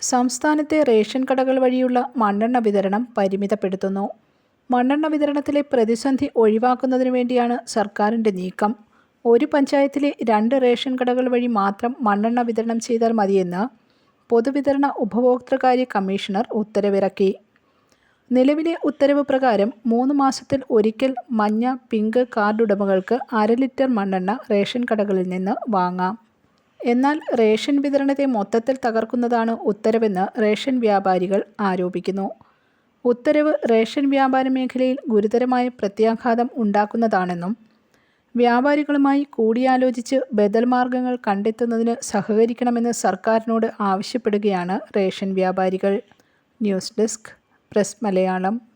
സംസ്ഥാനത്തെ റേഷൻ കടകൾ വഴിയുള്ള മണ്ണെണ്ണ വിതരണം പരിമിതപ്പെടുത്തുന്നു. മണ്ണെണ്ണ വിതരണത്തിലെ പ്രതിസന്ധി ഒഴിവാക്കുന്നതിനു വേണ്ടിയാണ് സർക്കാരിന്റെ നീക്കം. ഒരു പഞ്ചായത്തിലെ രണ്ട് റേഷൻ കടകൾ വഴി മാത്രം മണ്ണെണ്ണ വിതരണം ചെയ്താൽ മതിയെന്ന് പൊതുവിതരണ ഉപഭോക്തൃകാര്യ കമ്മീഷണർ ഉത്തരവിറക്കി. നിലവിലെ ഉത്തരവ് പ്രകാരം മൂന്ന് മാസത്തിൽ ഒരിക്കൽ മഞ്ഞ പിങ്ക് കാർഡ് ഉടമകൾക്ക് അര ലിറ്റർ മണ്ണെണ്ണ റേഷൻ കടകളിൽ നിന്ന് വാങ്ങാം. എന്നാൽ റേഷൻ വിതരണത്തെ മൊത്തത്തിൽ തകർക്കുന്നതാണ് ഉത്തരവെന്ന് റേഷൻ വ്യാപാരികൾ ആരോപിക്കുന്നു. ഉത്തരവ് റേഷൻ വ്യാപാര മേഖലയിൽ ഗുരുതരമായ പ്രത്യാഘാതം ഉണ്ടാക്കുന്നതാണെന്നും വ്യാപാരികളുമായി കൂടിയാലോചിച്ച് ബദൽ മാർഗങ്ങൾ കണ്ടെത്തുന്നതിന് സഹകരിക്കണമെന്ന് സർക്കാരിനോട് ആവശ്യപ്പെടുകയാണ് റേഷൻ വ്യാപാരികൾ. News desk press Malayalam.